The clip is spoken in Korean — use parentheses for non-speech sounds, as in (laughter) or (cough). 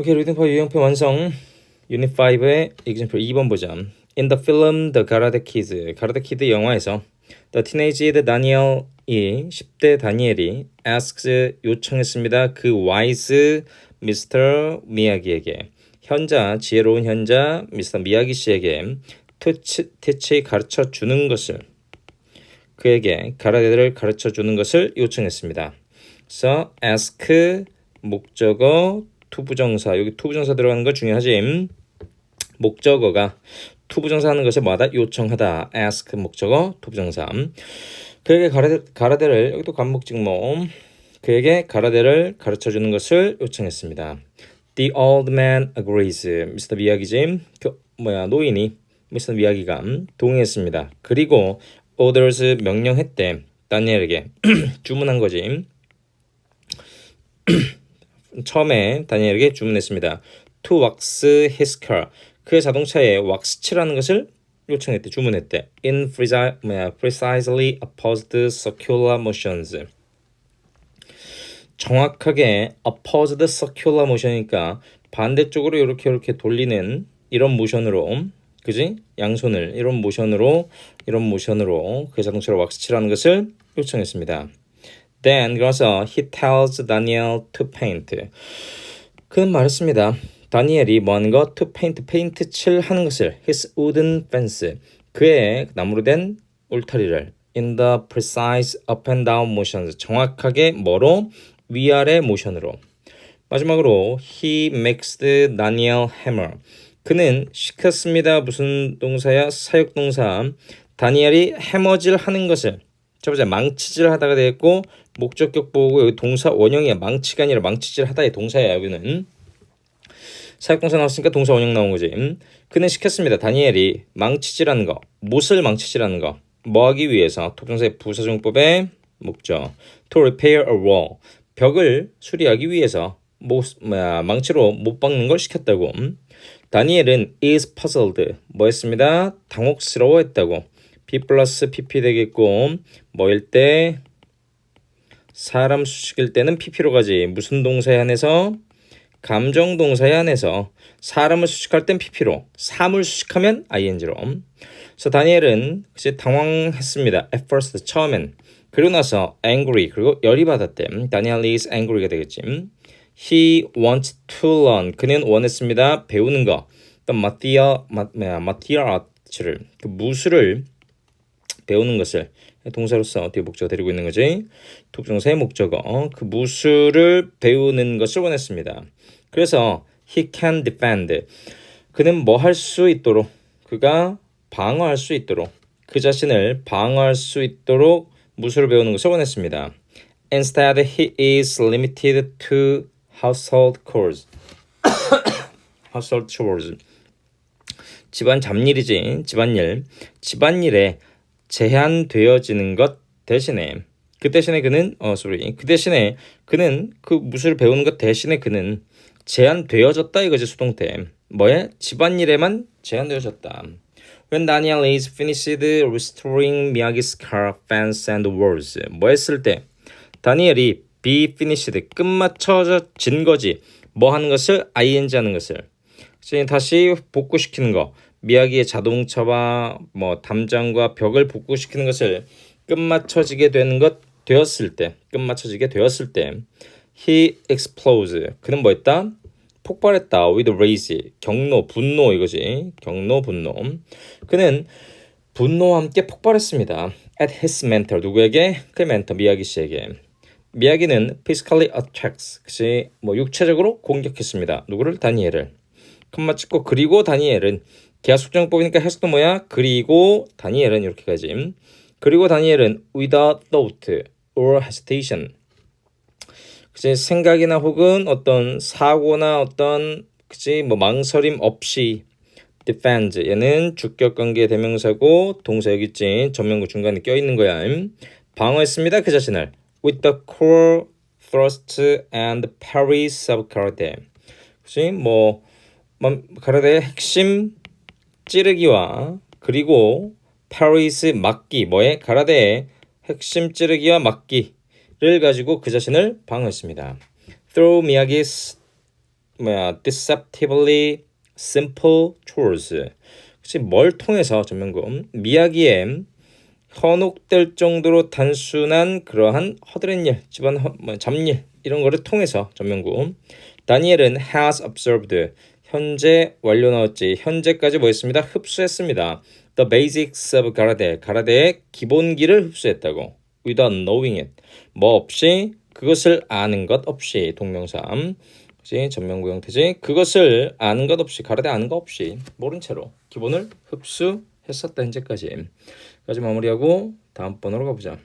오케이 리딩 파일 유형표 완성 유닛 5의 example 2번 보자 In the film The Karate Kid 가라데 키드 영화에서 The teenage Daniel이 10대 다니엘이 asks 요청했습니다 그 wise Mr. 미야기에게 현자 지혜로운 현자 미스터 미야기 씨에게 teach 가르쳐 주는 것을 그에게 가라데를 가르쳐 주는 것을 요청했습니다. 그래서 ask 목적어 투부정사 여기 투부정사 들어가는 거 중요하지. 목적어가 투부정사 하는 것에 뭐하다 요청하다 ask 목적어 투부정사 그에게 가라데, 가라데를 여기도 관목직모 그에게 가라데를 가르쳐 주는 것을 요청했습니다. The old man agrees. 미스터 미야기지 그 뭐야 노인이 미스터 미야기가 동의했습니다. 그리고 orders 명령했대 다니엘에게 (clears throat) 주문한 거지. (clears throat) 처음에 다니엘에게 주문했습니다. To wax his car. 그의 자동차에 왁스 칠하는 것을 요청했대, 주문했대. In precisely opposed circular motions. 정확하게 opposed circular motion이니까 반대쪽으로 이렇게 이렇게 돌리는 이런 모션으로 그지? 양손을 이런 모션으로 이런 모션으로 그 자동차를 왁스 칠하는 것을 요청했습니다. Then 그래서 he tells Daniel to paint. 그는 말했습니다. 다니엘이 것? To paint, 페인트 칠하는 것을 his wooden fence. 그의 나무로 된 울타리를 in the precise up and down motions. 정확하게 뭐로? 위아래 모션으로. 마지막으로 he makes the Daniel hammer. 그는 시켰습니다. 무슨 동사야? 사역 동사. 다니엘이 해머질 하는 것을 첫 번째 망치질 하다가 되겠고 목적격 보고 여기 동사 원형이야. 망치가 아니라 망치질 하다의 동사야. 여기는 사역동사 나왔으니까 동사 원형 나온 거지. 음? 그는 시켰습니다. 다니엘이 망치질하는 거, 못을 망치질하는 거, 뭐 하기 위해서 토종사의 부사정법의 목적. To repair a wall. 벽을 수리하기 위해서 못, 뭐야, 망치로 못 박는 걸 시켰다고. 음? 다니엘은 is puzzled. 뭐 했습니다? 당혹스러워했다고. B 플러스 PP 되겠고 뭐일 때 사람 수식일 때는 PP로 가지. 무슨 동사에 한해서? 감정 동사에 한해서 사람을 수식할 땐 PP로, 사물 수식하면 ING로. 그래서 다니엘은 이제 당황했습니다. At first 처음엔. 그리고 나서 angry 그리고 열이 받았대. 다니엘 is angry가 되겠지. He wants to learn. 그는 원했습니다. 배우는 거. 또 마티아 마티아 아츠를 그 무술을 배우는 것을 동사로서 어떻게 목적어 데리고 있는 거지? 독정사의 목적어 그 무술을 배우는 것을 원했습니다. 그래서 he can defend 그는 뭐 할 수 있도록 그가 방어할 수 있도록 그 자신을 방어할 수 있도록 무술을 배우는 것을 원했습니다. Instead, he is limited to household chores. (coughs) household chores. 집안 잡일이지 집안일 집안일에 제한되어지는 것 대신에 그 대신에 그는 어 소리 그 대신에 그는 그 무술을 배우는 것 대신에 그는 제한되어졌다 이거지 수동태. 뭐에? 집안일에만 제한되어졌다. When Daniel is finished restoring Miyagi's car, fence and walls 뭐 했을 때? 다니엘이 be finished 끝마쳐진 거지. 뭐 하는 것을? ing 하는 것을. 다시 복구시키는 거 미야기의 자동차와 뭐 담장과 벽을 복구시키는 것을 끝마쳐지게 되는 것 되었을 때 끝마쳐지게 되었을 때 he explodes. 그는 뭐 했다? 폭발했다. with rage 경로 분노 이거지. 경로 분노. 그는 분노와 함께 폭발했습니다. at his mentor. 누구에게? 그 멘토 미야기 씨에게. 미야기는 physically attacks. 그치 뭐 육체적으로 공격했습니다. 누구를? 다니엘을. 컴마 찍고 그리고 다니엘은 계약속정법이니까 해석도 뭐야? 그리고 다니엘은 이렇게 가지. 그리고 다니엘은 without thought or hesitation. 그치 생각이나 혹은 어떤 사고나 어떤 그치 뭐 망설임 없이 defend 얘는 주격 관계 대명사고 동사 여기 있지 전면구 중간에 껴 있는 거야. 방어했습니다 그 자신을 with the core thrust and parries of karate. 그치 뭐 가라데의 핵심 찌르기와 그리고 파리스 막기 뭐에 가라데의 핵심 찌르기와 막기를 가지고 그 자신을 방어했습니다. Through Miyagi's 뭐야 deceptively simple chores. 뭘 통해서 전명구 미야기에 현혹될 정도로 단순한 그러한 허드렛 일, 집안 허, 뭐, 잡일 이런 거를 통해서 전명구 다니엘은 has observed 현재 완료 나왔지. 현재까지 뭐 했습니다? 흡수했습니다. The basics of 가라데 가라데의 기본기를 흡수했다고. without knowing it. 뭐 없이 그것을 아는 것 없이. 동명사 그지 전명구 형태지? 그것을 아는 것 없이 가라데 아는 것 없이 모른 채로 기본을 흡수했었다 현재까지. 까지 마무리하고 다음 번으로 가보자